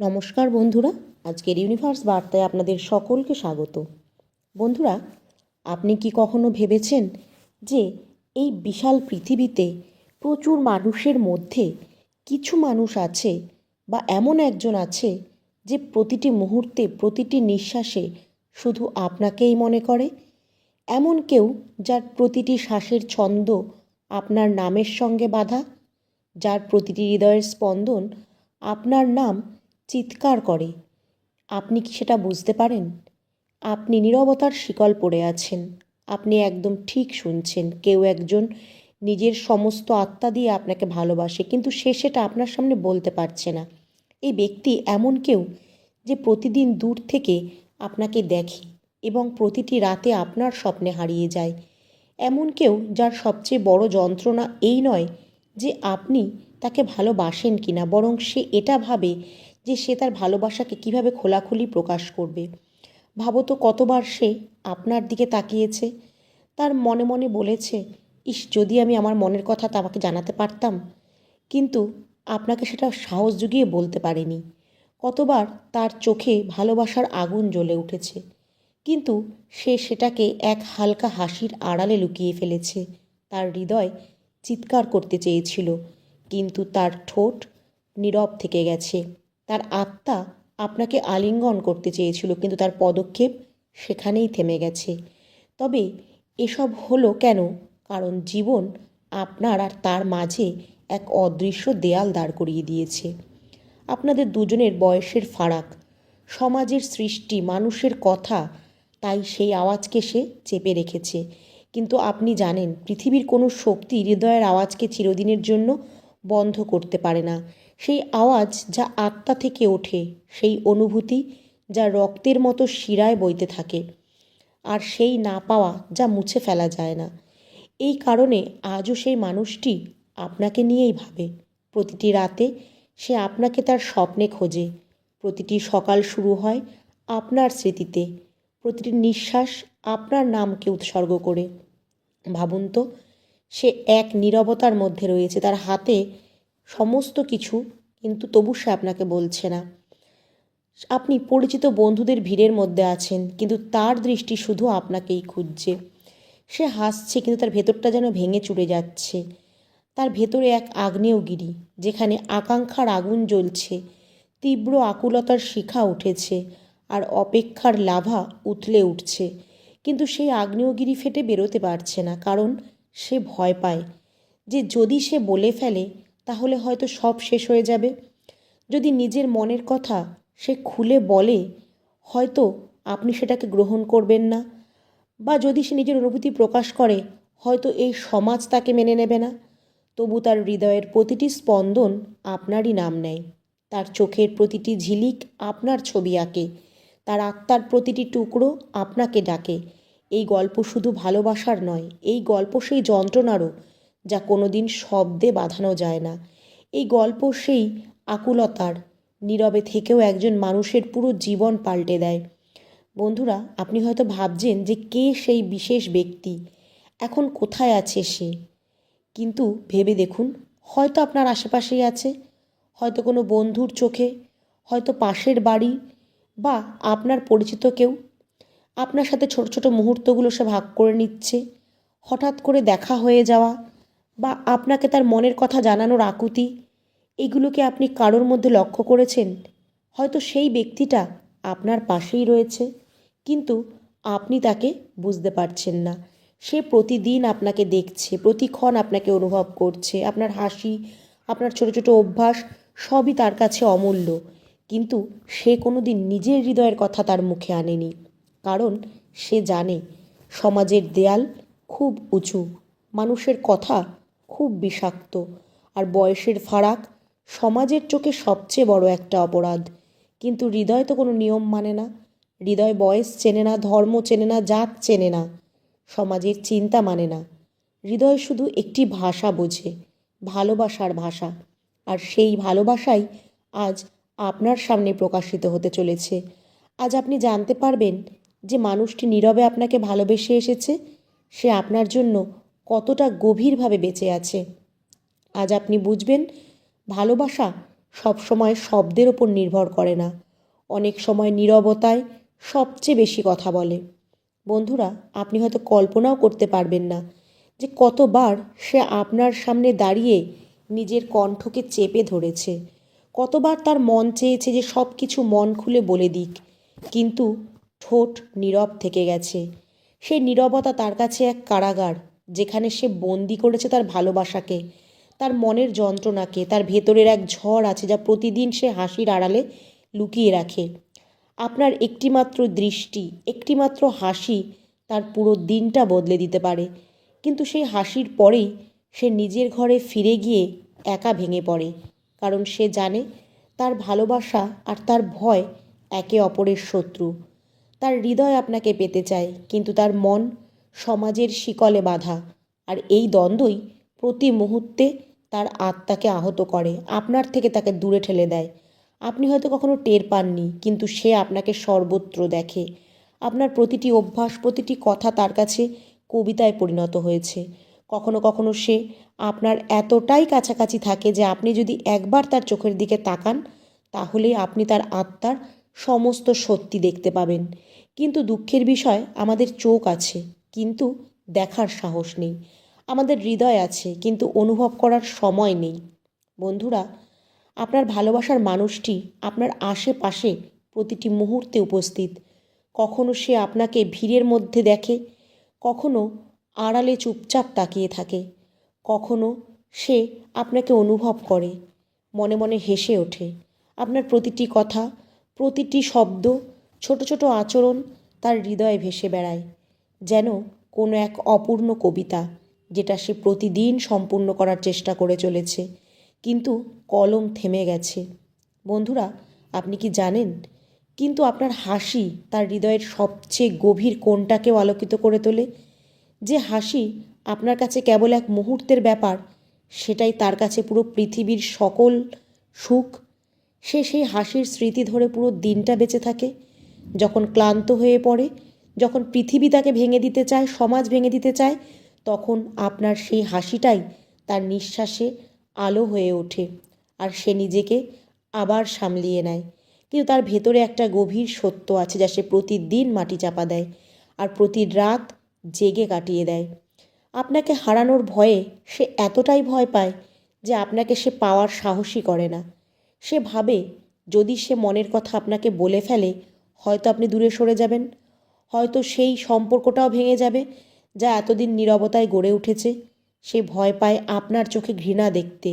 নমস্কার বন্ধুরা, আজকের ইউনিভার্স বার্তায় আপনাদের সকলকে স্বাগত। বন্ধুরা, আপনি কি কখনো ভেবেছেন যে এই বিশাল পৃথিবীতে প্রচুর মানুষের মধ্যে কিছু মানুষ আছে বা এমন একজন আছে যে প্রতিটি মুহূর্তে, প্রতিটি নিঃশ্বাসে শুধু আপনাকেই মনে করে? এমন কেউ যার প্রতিটি শ্বাসের ছন্দ আপনার নামের সঙ্গে বাঁধা, যার প্রতিটি হৃদয়ের স্পন্দন আপনার নাম চিৎকার করে। আপনি কি সেটা বুঝতে পারেন? আপনি নীরবতার শিকল পড়ে আছেন। আপনি একদম ঠিক শুনছেন। কেউ একজন নিজের সমস্ত আত্মা দিয়ে আপনাকে ভালোবাসে, কিন্তু সে সেটা আপনার সামনে বলতে পারছে না। এই ব্যক্তি এমন কেউ যে প্রতিদিন দূর থেকে আপনাকে দেখে এবং প্রতিটি রাতে আপনার স্বপ্নে হারিয়ে যায়। এমন কেউ যার সবচেয়ে বড় যন্ত্রণা এই নয় যে আপনি তাকে ভালোবাসেন কি না বরং সে এটা ভাবে যে সে তার ভালোবাসাকে কীভাবে খোলাখুলি প্রকাশ করবে। ভাবো তো কতবার সে আপনার দিকে তাকিয়েছে। তার মনে মনে বলেছে, ইস, যদি আমি আমার মনের কথা তা আমাকে জানাতে পারতাম, কিন্তু আপনাকে সেটা সাহস জুগিয়ে বলতে পারেনি। কতবার তার চোখে ভালোবাসার আগুন জ্বলে উঠেছে, কিন্তু সে সেটাকে এক হালকা হাসির আড়ালে লুকিয়ে ফেলেছে। তার হৃদয় চিৎকার করতে চেয়েছিল, কিন্তু তার ঠোঁট নীরব থেকে গেছে। তার আত্মা আপনাকে আলিঙ্গন করতে চেয়েছিল, কিন্তু তার পদক্ষেপ সেখানেই থেমে গেছে। তবে এসব হলো কেন? কারণ জীবন আপনার আর তার মাঝে এক অদৃশ্য দেয়াল দাঁড় করিয়ে দিয়েছে। আপনাদের দুজনের বয়সের ফারাক, সমাজের সৃষ্টি, মানুষের কথা, তাই সেই আওয়াজকে সে চেপে রেখেছে। কিন্তু আপনি জানেন, পৃথিবীর কোনো শক্তি হৃদয়ের আওয়াজকে চিরদিনের জন্য বন্ধ করতে পারে না। সেই আওয়াজ যা আত্মা থেকে ওঠে, সেই অনুভূতি যা রক্তের মতো শিরায় বইতে থাকে, আর সেই না পাওয়া যা মুছে ফেলা যায় না। এই কারণে আজও সেই মানুষটি আপনাকে নিয়েই ভাবে। প্রতিটি রাতে সে আপনাকে তার স্বপ্নে খোঁজে। প্রতিটি সকাল শুরু হয় আপনার স্মৃতিতে। প্রতিটি নিঃশ্বাস আপনার নামকে উৎসর্গ করে। ভাবুন তো, সে এক নীরবতার মধ্যে রয়েছে তার হাতে সমস্ত কিছু, কিন্তু তবু সে আপনাকে বলছে না। আপনি পরিচিত বন্ধুদের ভিড়ের মধ্যে আছেন, কিন্তু তার দৃষ্টি শুধু আপনাকেই খুঁজছে। সে হাসছে, কিন্তু তার ভেতরটা যেন ভেঙে চুড়ে যাচ্ছে। তার ভেতরে এক আগ্নেয়গিরি, যেখানে আকাঙ্ক্ষার আগুন জ্বলছে, তীব্র আকুলতার শিখা উঠেছে, আর অপেক্ষার লাভা উথলে উঠছে। কিন্তু সেই আগ্নেয়গিরি ফেটে বেরোতে পারছে না, কারণ সে ভয় পায় যে যদি সে বলে ফেলে তাহলে হয়তো সব শেষ হয়ে যাবে। যদি নিজের মনের কথা সে খুলে বলে, হয়তো আপনি সেটাকে গ্রহণ করবেন না। বা যদি সে নিজের অনুভূতি প্রকাশ করে, হয়তো এই সমাজ তাকে মেনে নেবে না। তবু তার হৃদয়ের প্রতিটি স্পন্দন আপনারই নাম নেয়। তার চোখের প্রতিটি ঝিলিক আপনার ছবি আঁকে। তার আত্মার প্রতিটি টুকরো আপনাকে ডাকে। এই গল্প শুধু ভালোবাসার নয়, এই গল্প সেই যন্ত্রণারও যা কোনো দিন শব্দে বাঁধানো যায় না। এই গল্প সেই আকুলতার, নীরবে থেকেও একজন মানুষের পুরো জীবন পাল্টে দেয়। বন্ধুরা, আপনি হয়তো ভাবছেন যে কে সেই বিশেষ ব্যক্তি? এখন কোথায় আছে সে? কিন্তু ভেবে দেখুন, হয়তো আপনার আশেপাশেই আছে, হয়তো কোনো বন্ধুর চোখে, হয়তো পাশের বাড়ি বা আপনার পরিচিত কেউ। আপনার সাথে ছোট ছোট মুহূর্তগুলো সে ভাগ করে নিচ্ছে, হঠাৎ করে দেখা হয়ে যাওয়া বা আপনাকে তার মনের কথা জানানোর আকুতি? এগুলোকে আপনি কারোর মধ্যে লক্ষ্য করেছেন? হয়তো সেই ব্যক্তিটা আপনার পাশেই রয়েছে। কিন্তু আপনি তাকে বুঝতে পারছেন না। সে প্রতিদিন আপনাকে দেখছে, প্রতিক্ষণ আপনাকে অনুভব করছে। আপনার হাসি, আপনার ছোট ছোট অভ্যাস সবই তার কাছে অমূল্য। কিন্তু সে কোনো দিন নিজের হৃদয়ের কথা তার মুখে আনেনি। কারণ সে জানে, সমাজের দেয়াল খুব উঁচু। মানুষের কথা খুব বিষাক্ত। আর বয়সের ফারাক সমাজের চোখে সবচেয়ে বড় একটা অপরাধ। কিন্তু হৃদয় তো কোনো নিয়ম মানে না। হৃদয় বয়স চেনে না, ধর্ম চেনে না, জাত চেনে না। সমাজের চিন্তা মানে না। হৃদয় শুধু একটি ভাষা বোঝে, ভালোবাসার ভাষা। আর সেই ভালোবাসাই আজ আপনার সামনে প্রকাশিত হতে চলেছে। আজ আপনি জানতে পারবেন যে মানুষটি নীরবে আপনাকে ভালোবেসে এসেছে। সে আপনার জন্য কতটা গভীরভাবে বেঁচে আছে। আজ আপনি বুঝবেন, ভালোবাসা সবসময় শব্দের ওপর নির্ভর করে না। অনেক সময় নীরবতায় সবচেয়ে বেশি কথা বলে। বন্ধুরা, আপনি হয়তো কল্পনাও করতে পারবেন না যে কতবার সে আপনার সামনে দাঁড়িয়ে নিজের কণ্ঠকে চেপে ধরেছে। কতবার তার মন চেয়েছে যে সব কিছু মন খুলে বলে দিক, কিন্তু ঠোঁট নীরব থেকে গেছে। সেই নীরবতা তার কাছে এক কারাগার। যেখানে সে বন্দি করেছে তার ভালোবাসাকে, তার মনের যন্ত্রণাকে, তার ভেতরের এক ঝড় আছে যা প্রতিদিন সে হাসির আড়ালে লুকিয়ে রাখে। আপনার একটিমাত্র দৃষ্টি, একটিমাত্র হাসি তার পুরো দিনটা বদলে দিতে পারে। কিন্তু সেই হাসির পরেই সে নিজের ঘরে ফিরে গিয়ে একা ভেঙে পড়ে, কারণ সে জানে তার ভালোবাসা আর তার ভয় একে অপরের শত্রু। তার হৃদয় আপনাকে পেতে চায়, কিন্তু তার মন সমাজের শিকলে বাঁধা। আর এই দ্বন্দ্বই প্রতি মুহূর্তে তার আত্মাকে আহত করে, আপনার থেকে তাকে দূরে ঠেলে দেয়। আপনি হয়তো কখনো টের পাননি, কিন্তু সে আপনাকে সর্বত্র দেখে। আপনার প্রতিটি অভ্যাস, প্রতিটি কথা তার কাছে কবিতায় পরিণত হয়েছে। কখনো কখনো সে আপনার এতটাই কাছাকাছি থাকে যে আপনি যদি একবার তার চোখের দিকে তাকান তাহলেই আপনি তার আত্মার সমস্ত সত্যি দেখতে পাবেন। কিন্তু দুঃখের বিষয়, আমাদের চোখ আছে। কিন্তু দেখার সাহস নেই। আমাদের হৃদয় আছে, কিন্তু অনুভব করার সময় নেই। বন্ধুরা, আপনার ভালোবাসার মানুষটি আপনার আশেপাশে প্রতিটি মুহূর্তে উপস্থিত। কখনো সে আপনাকে ভিড়ের মধ্যে দেখে, কখনো আড়ালে চুপচাপ তাকিয়ে থাকে, কখনো সে আপনাকে অনুভব করে, মনে মনে হেসে ওঠে। আপনার প্রতিটি কথা, প্রতিটি শব্দ, ছোট ছোট আচরণ তার হৃদয়ে ভেসে বেড়ায়। যেন কোনো এক অপূর্ণ কবিতা যেটা সে প্রতিদিন সম্পূর্ণ করার চেষ্টা করে চলেছে। কিন্তু কলম থেমে গেছে। বন্ধুরা, আপনি কি জানেন? কিন্তু আপনার হাসি তার হৃদয়ের সবচেয়ে গভীর কোণটাকেও আলোকিত করে তোলে। যে হাসি আপনার কাছে কেবল এক মুহূর্তের ব্যাপার, সেটাই তার কাছে পুরো পৃথিবীর সকল সুখ। সে সেই হাসির স্মৃতি ধরে পুরো দিনটা বেঁচে থাকে। যখন ক্লান্ত হয়ে পড়ে যখন পৃথিবী তাকে ভেঙে দিতে চায়, সমাজ ভেঙে দিতে চায়, তখন আপনার সেই হাসিটাই তার নিঃশ্বাসে আলো হয়ে ওঠে আর সে নিজেকে আবার সামলিয়ে নেয়। কিন্তু তার ভেতরে একটা গভীর সত্য আছে যা সে প্রতিদিন মাটি চাপা দেয় আর প্রতি রাত জেগে কাটিয়ে দেয়। আপনাকে হারানোর ভয়ে সে এতটাই ভয় পায় যে আপনাকে সে পাওয়ার সাহসই করে না। সে ভাবে যদি সে মনের কথা আপনাকে বলে ফেলে, হয়তো আপনি দূরে সরে যাবেন। হয়তো সেই সম্পর্কটাও ভেঙে যাবে যা এতদিন নীরবতায় গড়ে উঠেছে। সে ভয় পায় আপনার চোখে ঘৃণা দেখতে।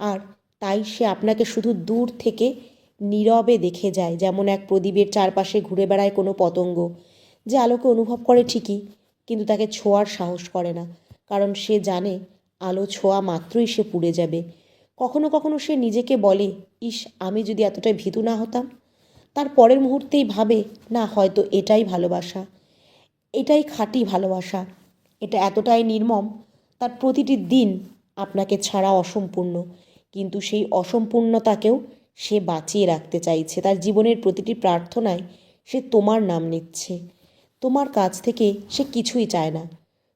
আর তাই সে আপনাকে শুধু দূর থেকে নীরবে দেখে যায়, যেমন এক প্রদীপের চারপাশে ঘুরে বেড়ায় কোনো পতঙ্গ। যে আলোকে অনুভব করে ঠিকই, কিন্তু তাকে ছোঁয়ার সাহস করে না, কারণ সে জানে আলো ছোঁয়া মাত্রই সে পুড়ে যাবে। কখনো কখনো সে নিজেকে বলে, ইস, আমি যদি এতটাই ভীতু না হতাম? তার পরের মুহূর্তেই ভাবে, না, হয়তো এটাই ভালোবাসা। এটাই খাঁটি ভালোবাসা। এটা এতটাই নির্মম, তার প্রতিটি দিন আপনাকে ছাড়া অসম্পূর্ণ। কিন্তু সেই অসম্পূর্ণতাকেও সে বাঁচিয়ে রাখতে চাইছে। তার জীবনের প্রতিটি প্রার্থনায় সে তোমার নাম নিচ্ছে। তোমার কাছ থেকে সে কিছুই চায় না।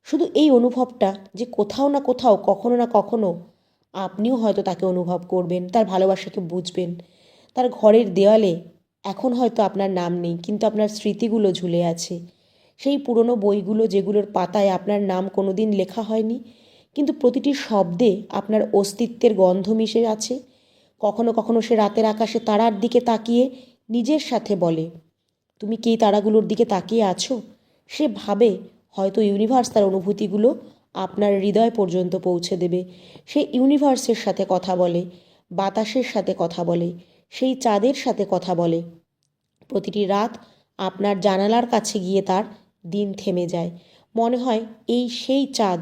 শুধু এই অনুভবটা যে কোথাও না কোথাও, কখনো না কখনো আপনিও হয়তো তাকে অনুভব করবেন, তার ভালোবাসাকে বুঝবেন। তার ঘরের দেওয়ালে এখন হয়তো আপনার নাম নেই, কিন্তু আপনার স্মৃতিগুলো ঝুলে আছে। সেই পুরনো বইগুলো যেগুলোর পাতায় আপনার নাম কোনো দিন লেখা হয়নি, কিন্তু প্রতিটি শব্দে আপনার অস্তিত্বের গন্ধ মিশে আছে। কখনো কখনো সে রাতের আকাশে তারার দিকে তাকিয়ে নিজের সাথে বলে, তুমি কি তারাগুলোর দিকে তাকিয়ে আছো? সে ভাবে হয়তো ইউনিভার্স তার অনুভূতিগুলো আপনার হৃদয় পর্যন্ত পৌঁছে দেবে। সে ইউনিভার্সের সাথে কথা বলে, বাতাসের সাথে কথা বলে সেই চাঁদের সাথে কথা বলে। প্রতিটি রাত আপনার জানালার কাছে গিয়ে তার দিন থেমে যায়। মনে হয় এই সেই চাঁদ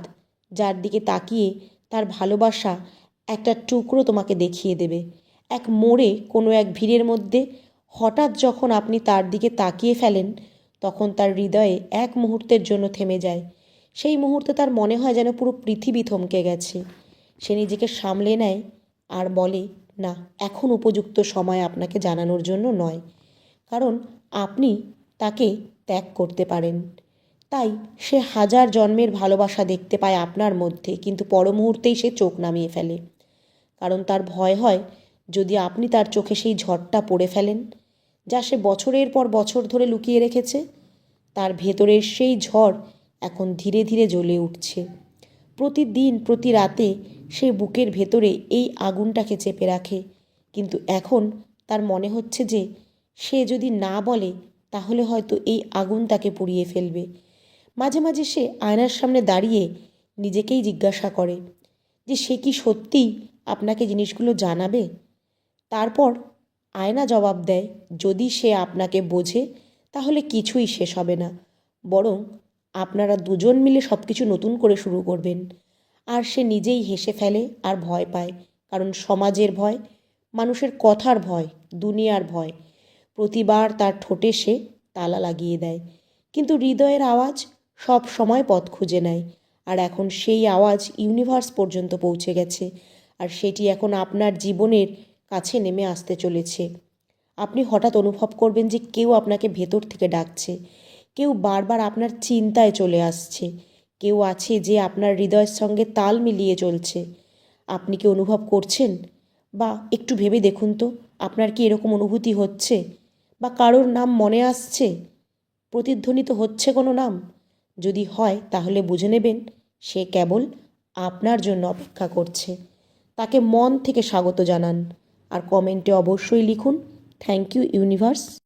যার দিকে তাকিয়ে তার ভালোবাসা একটা টুকরো তোমাকে দেখিয়ে দেবে। এক মোড়ে কোনো এক ভিড়ের মধ্যে হঠাৎ যখন আপনি তার দিকে তাকিয়ে ফেলেন, তখন তার হৃদয়ে এক মুহূর্তের জন্য থেমে যায়। সেই মুহূর্তে তার মনে হয় যেন পুরো পৃথিবী থমকে গেছে। সে নিজেকে সামলে নেয় আর বলে না, এখন উপযুক্ত সময় আপনাকে জানানোর জন্য নয়। কারণ আপনি তাকে ত্যাগ করতে পারেন। তাই সে হাজার জন্মের ভালোবাসা দেখতে পায় আপনার মধ্যে, কিন্তু পর মুহূর্তেই সে চোখ নামিয়ে ফেলে। কারণ তার ভয় হয় যদি আপনি তার চোখে সেই ঝড়টা পড়ে ফেলেন, যা সে বছরের পর বছর ধরে লুকিয়ে রেখেছে, তার ভেতরের সেই ঝড় এখন ধীরে ধীরে জ্বলে উঠছে। প্রতিদিন, প্রতি রাতে সে বুকের ভেতরে এই আগুনটাকে চেপে রাখে। কিন্তু এখন তার মনে হচ্ছে যে, সে যদি না বলে, তাহলে হয়তো এই আগুন তাকে পুড়িয়ে ফেলবে। মাঝে মাঝে সে আয়নার সামনে দাঁড়িয়ে নিজেকেই জিজ্ঞাসা করে যে, সে কি সত্যিই আপনাকে জিনিসগুলো জানাবে? তারপর আয়না জবাব দেয়, যদি সে আপনাকে বোঝে, তাহলে কিছুই শেষ হবে না। বরং আপনারা দুজন মিলে সব কিছু নতুন করে শুরু করবেন। আর সে নিজেই হেসে ফেলে আর ভয় পায়, কারণ সমাজের ভয়, মানুষের কথার ভয়, দুনিয়ার ভয়। প্রতিবার তার ঠোঁটে সে তালা লাগিয়ে দেয়। কিন্তু হৃদয়ের আওয়াজ সব সময় পথ খুঁজে নেয়। আর এখন সেই আওয়াজ ইউনিভার্স পর্যন্ত পৌঁছে গেছে। আর সেটি এখন আপনার জীবনের কাছে নেমে আসতে চলেছে। আপনি হঠাৎ অনুভব করবেন যে কেউ আপনাকে ভেতর থেকে ডাকছে। কেউ বারবার আপনার চিন্তায় চলে আসছে। কেউ আছে যে আপনার হৃদয়ের সঙ্গে তাল মিলিয়ে চলছে। আপনি কি অনুভব করছেন? বা একটু ভেবে দেখুন তো, আপনার কি এরকম অনুভূতি হচ্ছে? বা কারোর নাম মনে আসছে? প্রতিধ্বনিত হচ্ছে কোনো নাম? যদি হয়, তাহলে বুঝে নেবেন, সে কেবল আপনার জন্য অপেক্ষা করছে। তাকে মন থেকে স্বাগত জানান। আর কমেন্টে অবশ্যই লিখুন, থ্যাংক ইউ ইউনিভার্স।